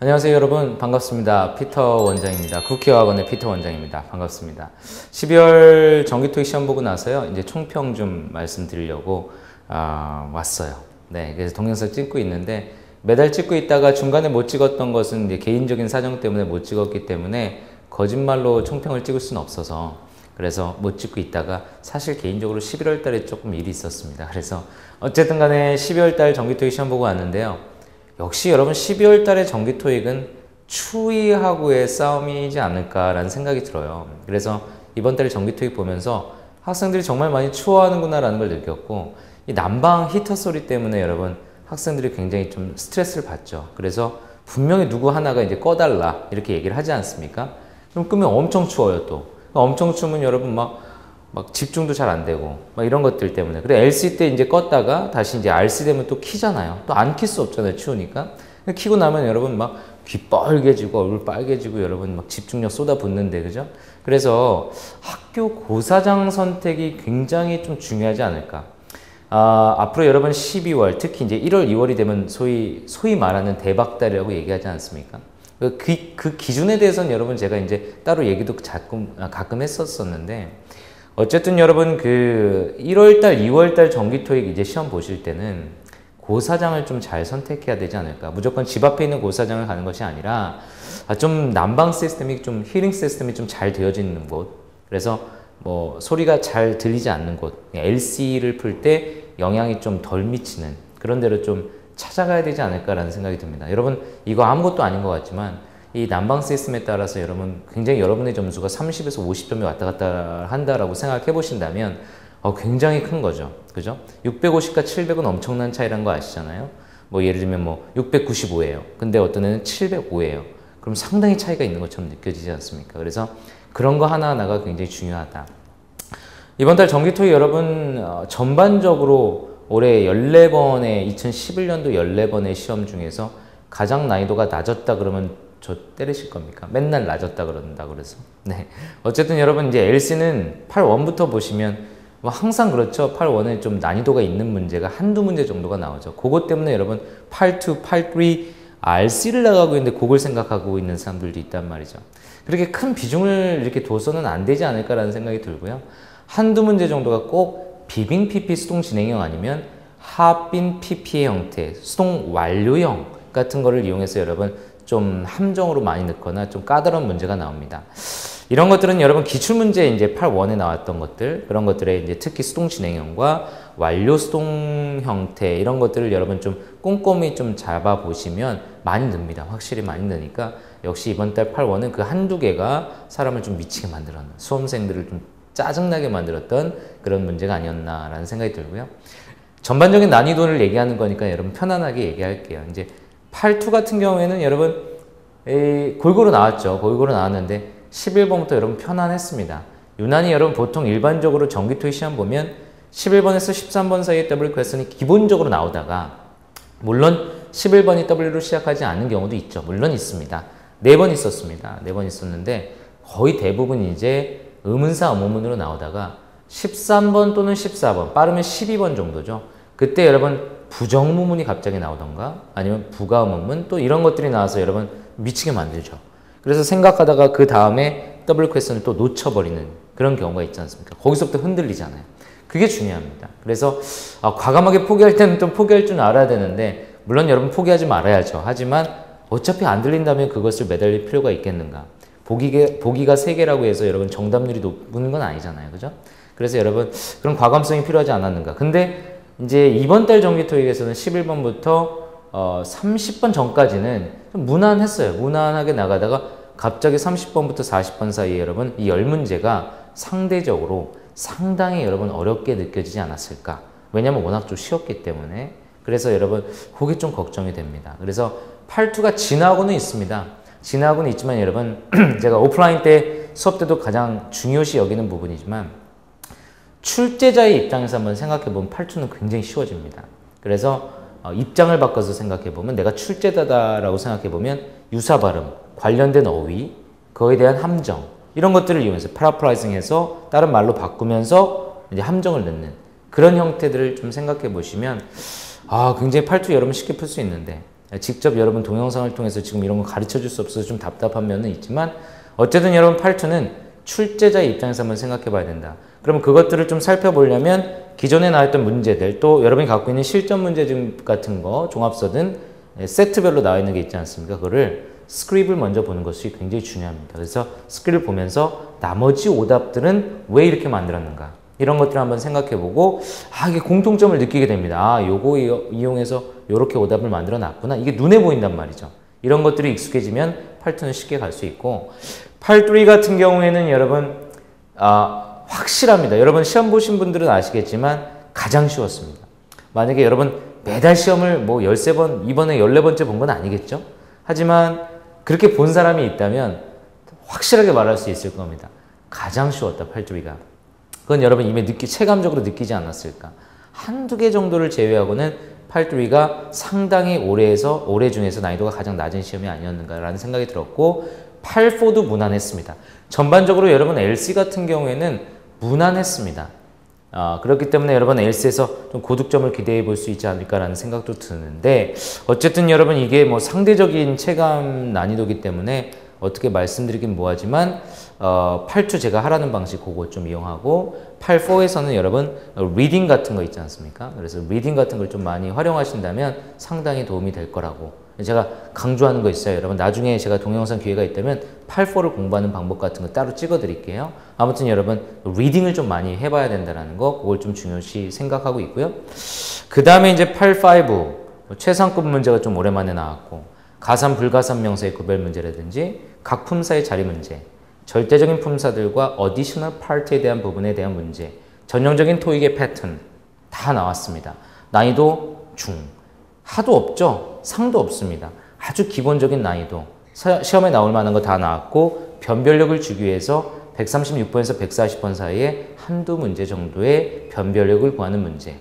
안녕하세요 여러분. 반갑습니다. 피터 원장입니다. 국회학원의 피터 원장입니다. 반갑습니다. 12월 정기토익 시험 보고 나서요 이제 총평 좀 말씀드리려고 아, 왔어요. 네 그래서 동영상 찍고 있는데 매달 찍고 있다가 중간에 못 찍었던 것은 이제 개인적인 사정 때문에 못 찍었기 때문에 거짓말로 총평을 찍을 수는 없어서 그래서 못 찍고 있다가 사실 개인적으로 11월 달에 조금 일이 있었습니다. 그래서 어쨌든 간에 12월 달 정기토익 시험 보고 왔는데요 역시 여러분 12월 달에 정기 토익은 추위하고의 싸움이지 않을까라는 생각이 들어요. 그래서 이번 달에 정기 토익 보면서 학생들이 정말 많이 추워하는구나라는 걸 느꼈고 이 난방 히터 소리 때문에 여러분 학생들이 굉장히 좀 스트레스를 받죠. 그래서 분명히 누구 하나가 이제 꺼달라 이렇게 얘기를 하지 않습니까? 그럼 끄면 엄청 추워요 또. 엄청 추우면 여러분 막 막 집중도 잘 안 되고 막 이런 것들 때문에. 그래 LC 때 이제 껐다가 다시 이제 RC 되면 또 키잖아요. 또 안 킬 수 없잖아요 추우니까. 키고 나면 여러분 막 귀 빨개지고 얼굴 빨개지고 여러분 막 집중력 쏟아붓는데 그죠? 그래서 학교 고사장 선택이 굉장히 좀 중요하지 않을까. 아, 앞으로 여러분 12월 특히 이제 1월 2월이 되면 소위 소위 말하는 대박달이라고 얘기하지 않습니까? 그, 그 기준에 대해서는 여러분 제가 이제 따로 얘기도 가끔, 아, 가끔 했었었는데 어쨌든 여러분 그 1월달, 2월달 정기토익 이제 시험 보실 때는 고사장을 좀 잘 선택해야 되지 않을까. 무조건 집 앞에 있는 고사장을 가는 것이 아니라 아, 좀 난방 시스템이 좀 힐링 시스템이 좀 잘 되어져 있는 곳. 그래서 뭐 소리가 잘 들리지 않는 곳. LC를 풀 때 영향이 좀 덜 미치는 그런 데로 좀 찾아가야 되지 않을까라는 생각이 듭니다. 여러분 이거 아무것도 아닌 것 같지만 이 난방 시스템에 따라서 여러분 굉장히 여러분의 점수가 30에서 50점이 왔다 갔다 한다라고 생각해 보신다면 어, 굉장히 큰 거죠. 그죠? 650과 700은 엄청난 차이란 거 아시잖아요? 뭐 예를 들면 뭐 695예요. 근데 어떤 애는 705예요. 그럼 상당히 차이가 있는 것처럼 느껴지지 않습니까? 그래서 그런 거 하나하나가 굉장히 중요하다. 이번 달 정기 토익 여러분 어, 전반적으로 올해 14번의 2011년도 14번의 시험 중에서 가장 난이도가 낮았다 그러면 저 때리실 겁니까? 맨날 낮았다 그런다 그래서. 네. 어쨌든 여러분 이제 LC는 8원부터 보시면 뭐 항상 그렇죠. 8원에 좀 난이도가 있는 문제가 한두 문제 정도가 나오죠. 그것 때문에 여러분 8.2, 8.3 RC를 나가고 있는데 그걸 생각하고 있는 사람들도 있단 말이죠. 그렇게 큰 비중을 이렇게 둬서는 안 되지 않을까라는 생각이 들고요. 한두 문제 정도가 꼭 비빙 PP 수동 진행형 아니면 합빈 PP의 형태 수동 완료형 같은 거를 이용해서 여러분 좀 함정으로 많이 넣거나 좀 까다로운 문제가 나옵니다. 이런 것들은 여러분 기출문제 이제 8원에 나왔던 것들 그런 것들에 이제 특히 수동 진행형과 완료 수동 형태 이런 것들을 여러분 좀 꼼꼼히 좀 잡아 보시면 많이 늡니다. 확실히 많이 느니까 역시 이번 달 8원은 그 한두 개가 사람을 좀 미치게 만들었는 수험생들을 좀 짜증나게 만들었던 그런 문제가 아니었나라는 생각이 들고요. 전반적인 난이도를 얘기하는 거니까 여러분 편안하게 얘기할게요. 이제 8투 같은 경우에는 여러분 골고루 나왔죠. 골고루 나왔는데 11번부터 여러분 편안했습니다. 유난히 여러분 보통 일반적으로 전기토익 시험 보면 11번에서 13번 사이에 W 퀘스천이 기본적으로 나오다가 물론 11번이 W로 시작하지 않은 경우도 있죠. 물론 있습니다. 4번 있었습니다. 4번 있었는데 거의 대부분 이제 의문사 의문문으로 나오다가 13번 또는 14번 빠르면 12번 정도죠. 그때 여러분 부정무문이 갑자기 나오던가 아니면 부가문문 또 이런 것들이 나와서 여러분 미치게 만들죠. 그래서 생각하다가 그 다음에 더블 퀘스천을 또 놓쳐버리는 그런 경우가 있지 않습니까? 거기서부터 흔들리잖아요. 그게 중요합니다. 그래서 아, 과감하게 포기할 때는 또 포기할 줄 알아야 되는데 물론 여러분 포기하지 말아야죠. 하지만 어차피 안 들린다면 그것을 매달릴 필요가 있겠는가? 보기가, 보기가 3개라고 해서 여러분 정답률이 높은 건 아니잖아요. 그죠? 그래서 여러분 그런 과감성이 필요하지 않았는가? 근데 이제 이번 달 정기 토익에서는 11번부터 어, 30번 전까지는 좀 무난했어요. 무난하게 나가다가 갑자기 30번부터 40번 사이에 여러분 이 열 문제가 상대적으로 상당히 여러분 어렵게 느껴지지 않았을까. 왜냐면 워낙 좀 쉬웠기 때문에. 그래서 여러분 그게 좀 걱정이 됩니다. 그래서 8투가 지나고는 있습니다. 지나고는 있지만 여러분 제가 오프라인 때 수업 때도 가장 중요시 여기는 부분이지만 출제자의 입장에서 한번 생각해 보면 8투는 굉장히 쉬워집니다. 그래서 어, 입장을 바꿔서 생각해 보면 내가 출제자다라고 생각해 보면 유사 발음, 관련된 어휘, 그거에 대한 함정 이런 것들을 이용해서 파라프라이징해서 다른 말로 바꾸면서 이제 함정을 넣는 그런 형태들을 좀 생각해 보시면 아 굉장히 8투 여러분 쉽게 풀 수 있는데 직접 여러분 동영상을 통해서 지금 이런 거 가르쳐 줄 수 없어서 좀 답답한 면은 있지만 어쨌든 여러분 8투는 출제자 입장에서 한번 생각해 봐야 된다. 그러면 그것들을 좀 살펴보려면 기존에 나왔던 문제들 또 여러분이 갖고 있는 실전 문제집 같은 거 종합서든 세트별로 나와 있는 게 있지 않습니까? 그거를 스크립을 먼저 보는 것이 굉장히 중요합니다. 그래서 스크립을 보면서 나머지 오답들은 왜 이렇게 만들었는가 이런 것들을 한번 생각해 보고 아 이게 공통점을 느끼게 됩니다. 아 요거 이용해서 이렇게 오답을 만들어 놨구나 이게 눈에 보인단 말이죠. 이런 것들이 익숙해지면 팔투는 쉽게 갈 수 있고 팔뚜리 같은 경우에는 여러분 아, 확실합니다. 여러분 시험 보신 분들은 아시겠지만 가장 쉬웠습니다. 만약에 여러분 매달 시험을 뭐 13번, 이번에 14번째 본 건 아니겠죠? 하지만 그렇게 본 사람이 있다면 확실하게 말할 수 있을 겁니다. 가장 쉬웠다, 팔뚜리가. 그건 여러분 이미 느끼, 체감적으로 느끼지 않았을까? 한두 개 정도를 제외하고는 팔뚜리가 상당히 올해에서, 올해 중에서 난이도가 가장 낮은 시험이 아니었는가라는 생각이 들었고, 8포도 무난했습니다. 전반적으로 여러분 LC 같은 경우에는 무난했습니다. 아, 그렇기 때문에 여러분 LC에서 좀 고득점을 기대해 볼 수 있지 않을까라는 생각도 드는데 어쨌든 여러분 이게 뭐 상대적인 체감 난이도기 때문에 어떻게 말씀드리긴 뭐하지만 어, 8투 제가 하라는 방식 그거 좀 이용하고 8-4에서는 여러분 리딩 같은 거 있지 않습니까? 그래서 리딩 같은 걸 좀 많이 활용하신다면 상당히 도움이 될 거라고 제가 강조하는 거 있어요. 여러분 나중에 제가 동영상 기회가 있다면 8-4를 공부하는 방법 같은 거 따로 찍어 드릴게요. 아무튼 여러분 리딩을 좀 많이 해봐야 된다는 거 그걸 좀 중요시 생각하고 있고요. 그 다음에 이제 8-5 최상급 문제가 좀 오랜만에 나왔고 가산 불가산 명사의 구별 문제라든지 각 품사의 자리 문제 절대적인 품사들과 어디셔널 파트에 대한 부분에 대한 문제 전형적인 토익의 패턴 다 나왔습니다. 난이도 중 하도 없죠. 상도 없습니다. 아주 기본적인 난이도. 시험에 나올 만한 거 다 나왔고 변별력을 주기 위해서 136번에서 140번 사이에 한두 문제 정도의 변별력을 구하는 문제.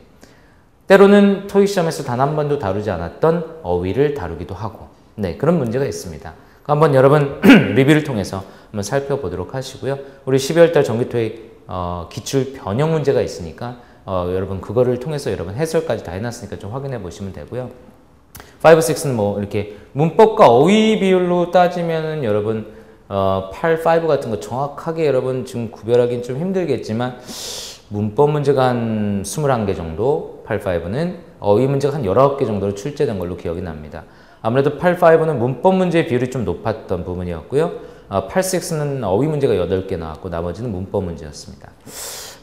때로는 토익 시험에서 단 한 번도 다루지 않았던 어휘를 다루기도 하고 네 그런 문제가 있습니다. 한번 여러분 리뷰를 통해서 한번 살펴보도록 하시고요. 우리 12월 달 정기 토익 어, 기출 변형 문제가 있으니까 어, 여러분 그거를 통해서 여러분 해설까지 다 해놨으니까 좀 확인해 보시면 되고요. 5, 6는 뭐 이렇게 문법과 어휘 비율로 따지면은 여러분 어, 8, 5 같은 거 정확하게 여러분 지금 구별하기는 좀 힘들겠지만 문법 문제가 한 21개 정도 8, 5는 어휘 문제가 한 19개 정도로 출제된 걸로 기억이 납니다. 아무래도 8, 5는 문법 문제 비율이 좀 높았던 부분이었고요. 어, 8, 6는 어휘 문제가 8개 나왔고 나머지는 문법 문제였습니다.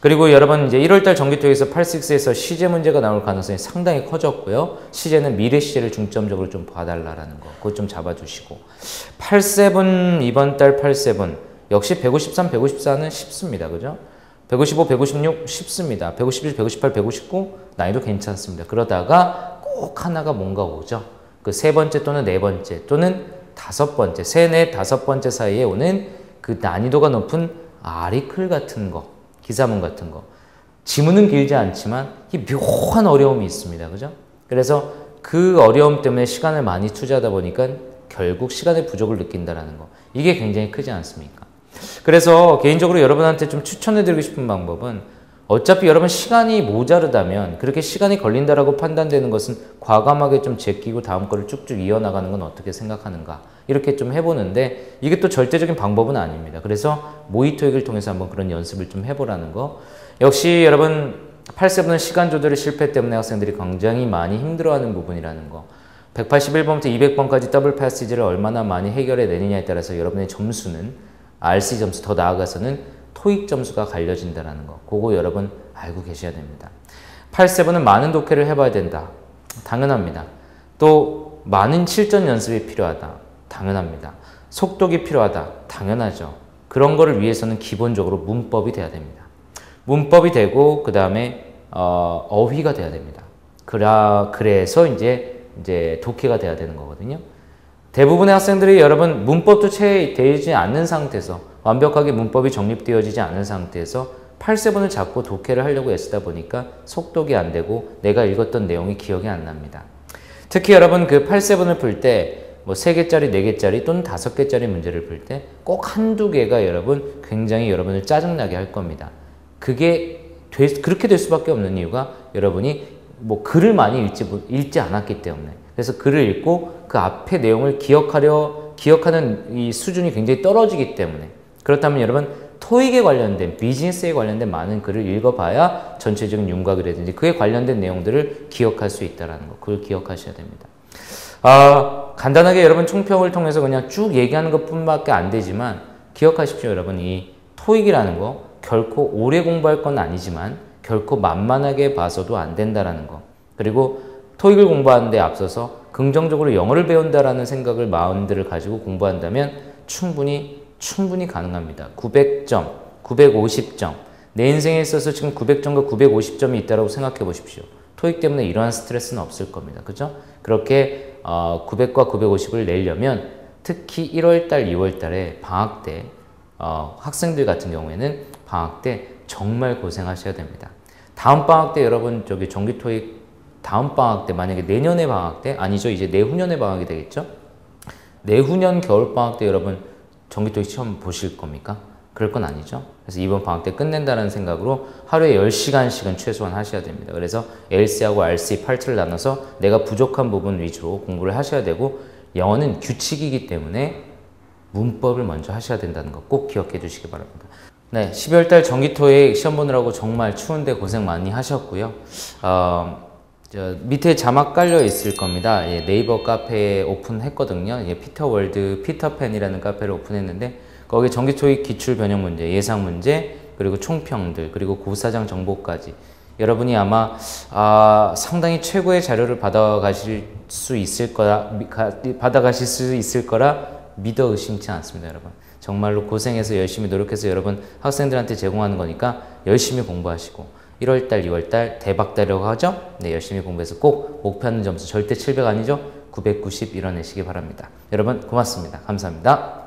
그리고 여러분 이제 1월달 정기토에서 86에서 시제 문제가 나올 가능성이 상당히 커졌고요. 시제는 미래 시제를 중점적으로 좀 봐달라라는 거, 그것 좀 잡아주시고 87 이번 달 87 역시 153, 154는 쉽습니다, 그죠? 155, 156 쉽습니다. 151, 158, 159 난이도 괜찮습니다. 그러다가 꼭 하나가 뭔가 오죠. 그 세 번째 또는 네 번째 또는 다섯 번째, 세, 네, 다섯 번째 사이에 오는 그 난이도가 높은 아리클 같은 거. 기사문 같은 거. 지문은 길지 않지만 이 묘한 어려움이 있습니다. 그죠? 그래서 그 어려움 때문에 시간을 많이 투자하다 보니까 결국 시간의 부족을 느낀다는 거. 이게 굉장히 크지 않습니까? 그래서 개인적으로 여러분한테 좀 추천해 드리고 싶은 방법은 어차피 여러분 시간이 모자르다면 그렇게 시간이 걸린다라고 판단되는 것은 과감하게 좀 제끼고 다음 거를 쭉쭉 이어나가는 건 어떻게 생각하는가? 이렇게 좀 해보는데 이게 또 절대적인 방법은 아닙니다. 그래서 모의토익을 통해서 한번 그런 연습을 좀 해보라는 거. 역시 여러분 8세븐은 시간 조절의 실패 때문에 학생들이 굉장히 많이 힘들어하는 부분이라는 거. 181번부터 200번까지 더블 패시지를 얼마나 많이 해결해 내느냐에 따라서 여러분의 점수는 RC 점수 더 나아가서는 토익 점수가 갈려진다는 거. 그거 여러분 알고 계셔야 됩니다. 8세븐은 많은 독해를 해봐야 된다. 당연합니다. 또 많은 실전 연습이 필요하다. 당연합니다. 속독이 필요하다. 당연하죠. 그런 거를 위해서는 기본적으로 문법이 돼야 됩니다. 문법이 되고 그 다음에 어, 어휘가 돼야 됩니다. 그라 그래서 이제 이제 독해가 돼야 되는 거거든요. 대부분의 학생들이 여러분 문법도 채 되지 않는 상태에서 완벽하게 문법이 정립되어지지 않은 상태에서 8세번을 잡고 독해를 하려고 애쓰다 보니까 속독이 안 되고 내가 읽었던 내용이 기억이 안 납니다. 특히 여러분 그 8세번을 풀 때 뭐 3개짜리, 4개짜리 또는 5개짜리 문제를 풀 때 꼭 한두 개가 여러분 굉장히 여러분을 짜증나게 할 겁니다. 그게 되, 그렇게 될 수밖에 없는 이유가 여러분이 뭐 글을 많이 읽지, 읽지 않았기 때문에 그래서 글을 읽고 그 앞에 내용을 기억하려 기억하는 이 수준이 굉장히 떨어지기 때문에 그렇다면 여러분 토익에 관련된 비즈니스에 관련된 많은 글을 읽어봐야 전체적인 윤곽이라든지 그에 관련된 내용들을 기억할 수 있다라는 거 그걸 기억하셔야 됩니다. 아, 간단하게 여러분 총평을 통해서 그냥 쭉 얘기하는 것뿐밖에 안 되지만 기억하십시오 여러분 이 토익이라는 거 결코 오래 공부할 건 아니지만 결코 만만하게 봐서도 안 된다라는 거 그리고 토익을 공부하는 데 앞서서 긍정적으로 영어를 배운다라는 생각을 마음들을 가지고 공부한다면 충분히 충분히 가능합니다. 900점, 950점. 내 인생에 있어서 지금 900점과 950점이 있다고 생각해 보십시오. 토익 때문에 이러한 스트레스는 없을 겁니다. 그죠? 그렇게 어, 900과 950을 내려면 특히 1월달, 2월달에 방학 때 어, 학생들 같은 경우에는 방학 때 정말 고생하셔야 됩니다. 다음 방학 때 여러분 저기 정기 토익 다음 방학 때 만약에 내년의 방학 때 아니죠 이제 내후년의 방학이 되겠죠 내후년 겨울 방학 때 여러분 정기토익 시험 보실 겁니까? 그럴 건 아니죠. 그래서 이번 방학 때 끝낸다는 생각으로 하루에 10시간씩은 최소한 하셔야 됩니다. 그래서 LC하고 RC 파트를 나눠서 내가 부족한 부분 위주로 공부를 하셔야 되고 영어는 규칙이기 때문에 문법을 먼저 하셔야 된다는 거 꼭 기억해 주시기 바랍니다. 네, 12월달 정기토익 시험 보느라고 정말 추운데 고생 많이 하셨고요. 어, 밑에 자막 깔려 있을 겁니다. 예, 네이버 카페에 오픈했거든요. 예, 피터월드 피터팬이라는 카페를 오픈했는데 거기 정기토익 기출 변형 문제, 예상 문제, 그리고 총평들, 그리고 고사장 정보까지 여러분이 아마 아, 상당히 최고의 자료를 받아가실 수 있을 거라 받아가실 수 있을 거라 믿어 의심치 않습니다, 여러분. 정말로 고생해서 열심히 노력해서 여러분 학생들한테 제공하는 거니까 열심히 공부하시고 1월달, 2월달 대박달이라고 하죠? 네, 열심히 공부해서 꼭 목표하는 점수 절대 700 아니죠? 990 이뤄내시기 바랍니다. 여러분 고맙습니다. 감사합니다.